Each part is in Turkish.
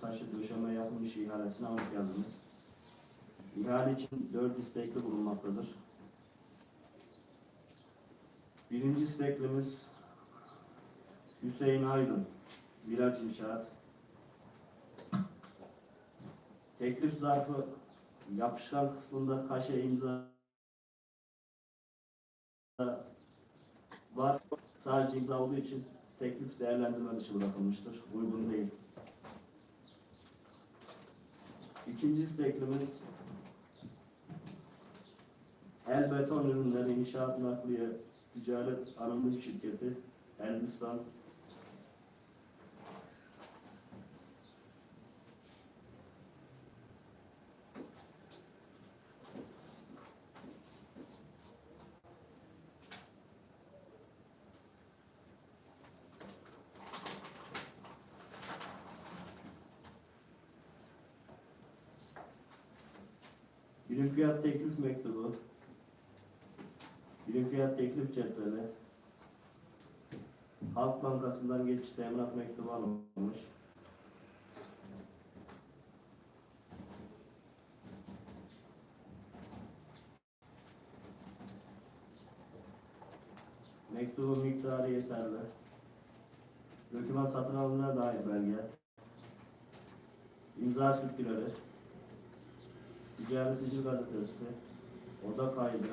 taşı döşeme yapılmış ihalesine hoş geldiniz. İhale için dört istekli bulunmaktadır. Birinci isteklimiz Hüseyin Aydın, Village İnşaat. Teklif zarfı yapışkan kısmında kaşe imza var. Sadece imza olduğu için teklif değerlendirme dışı bırakılmıştır. Uygun değil. İkinci isteklimiz El Beton Ürünleri İnşaat Nakliye Ticaret Anonim Şirketi Elbistan Birim fiyat teklif mektubu Birim fiyat teklif cetveli Halk Bankası'ndan geçiş teminat mektubu alınmış. Mektubun miktarı yeterli. Doküman satın alımına dair belge. İmza sürküleri. Ticari Sicil Gazetesi. Oda kaydı.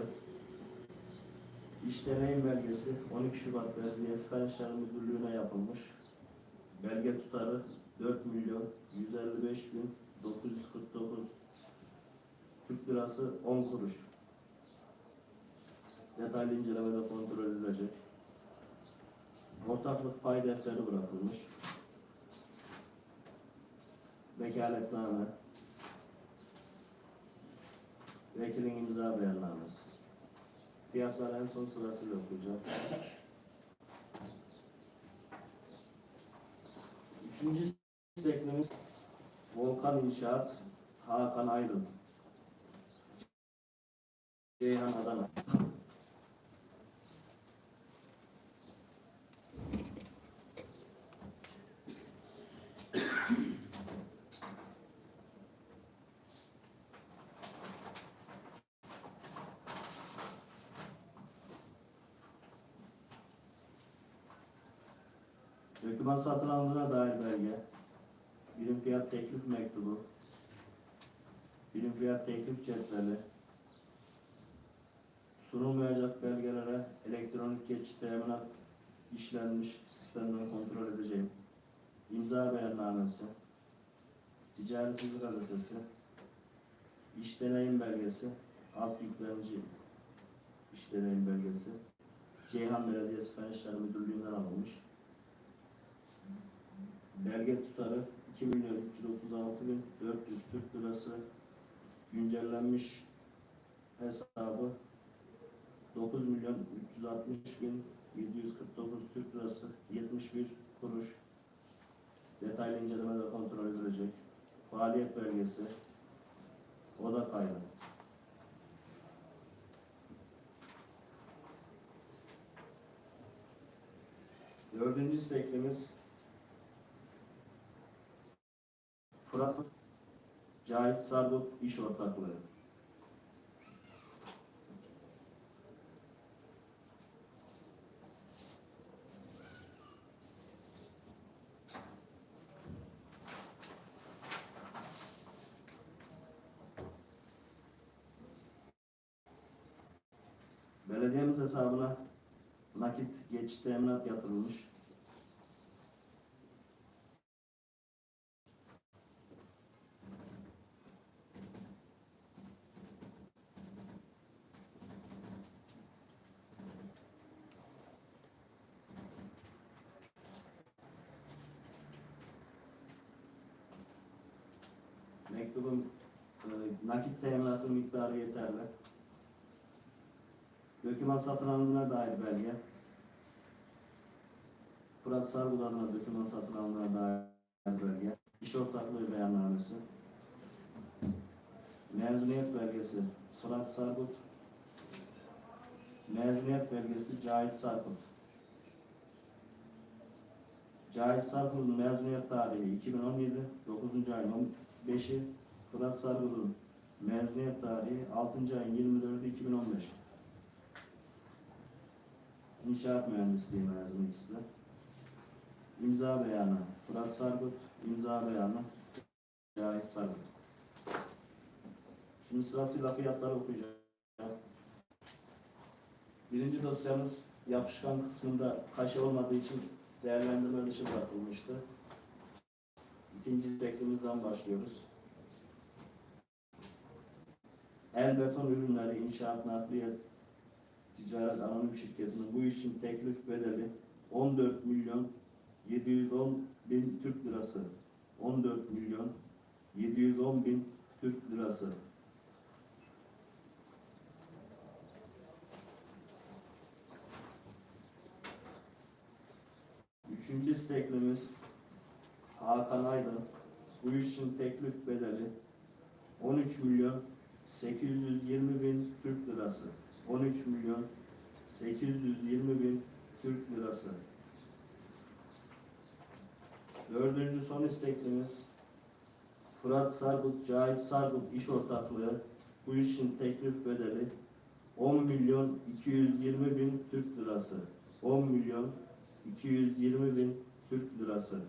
İş deneyim belgesi 12 Şubat Belediyesi Kaynakçılar Müdürlüğü'ne yapılmış. Belge tutarı 4 milyon 155 bin 949 Türk lirası 10 kuruş. Detaylı incelemede kontrol edilecek. Ortaklık pay defteri bırakılmış. Vekaletname. Vekilin imza beyannamesi. Fiyatlar en son sırasıyla okuyacağım. Üçüncü isteklimiz Volkan İnşaat Hakan Aydın Ceyhan Adana Döküman satın alındığına dair belge, birim fiyat teklif mektubu, birim fiyat teklif cetveli, sunulmayacak belgelere elektronik geçiş teminat işlenmiş sistemden kontrol edeceğim. İmza beyannamesi, ticari sicil gazetesi, iş deneyim belgesi, alt yüklenici iş deneyim belgesi, Ceyhan Belediyesi Fen İşleri Müdürlüğü'nden alınmış. Belge tutarı 2 milyon 336 bin 400 Türk lirası. Güncellenmiş hesabı 9 milyon 360 bin 749 Türk lirası 71 kuruş. Detaylı incelemede kontrol edilecek. Faaliyet belgesi oda kaydı. Dördüncü isteklimiz Fırat Cahit Sargut İş Ortaklığı. Belediyemiz hesabına nakit geçiş teminat yatırılmış. Mektubun e, nakit teminatı miktarı yeterli. Döküman satın alındığına dair belge. Fırat Sargut adına döküman satın alındığına dair belge. İş ortaklığı beyannamesi. Mezuniyet belgesi Fırat Sargut. Mezuniyet belgesi Cahit Sargut. Cahit Sarpul'un mezuniyet tarihi 2017, 9. ayın 15'i. Fırat Sarpul'un mezuniyet tarihi 6. ayın 24'ü 2015. İnşaat mühendisliği mezunu ikisi de. İmza beyanı Fırat Sargut, imza beyanı Cahit Sargut. Şimdi sırasıyla fiyatları okuyacağım. Birinci dosyamız yapışkan kısmında kaşe olmadığı için değerlendirme dışı bırakılmıştı. İkinci teklifimizden başlıyoruz. El beton ürünleri inşaat nakliye ticaret anonim şirketinin bu işin teklif bedeli 14 milyon 710 bin Türk lirası. 14 milyon 710 bin Türk lirası. Üçüncü isteklimiz Hakan Aydın. Bu işin teklif bedeli 13 milyon 820 bin Türk lirası. 13 milyon 820 bin Türk lirası. Dördüncü son isteklimiz Fırat Sargut, Cahit Sargut iş ortaklığı. Bu işin teklif bedeli 10 milyon 220 bin Türk lirası. 10 milyon 220 bin Türk lirası.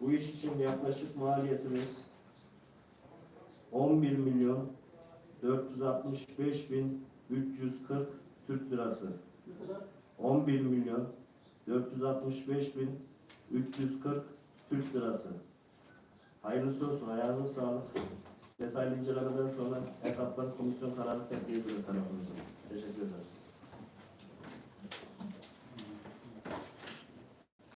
Bu iş için yaklaşık maliyetimiz 11 milyon 465 bin 340 Türk lirası. 11 milyon 465 bin 340 Türk lirası. Hayırlısı olsun, ayağınıza sağlık. Detaylı incelemeden sonra etaplar komisyon kararı tekliği tarafımıza. Teşekkür ederiz.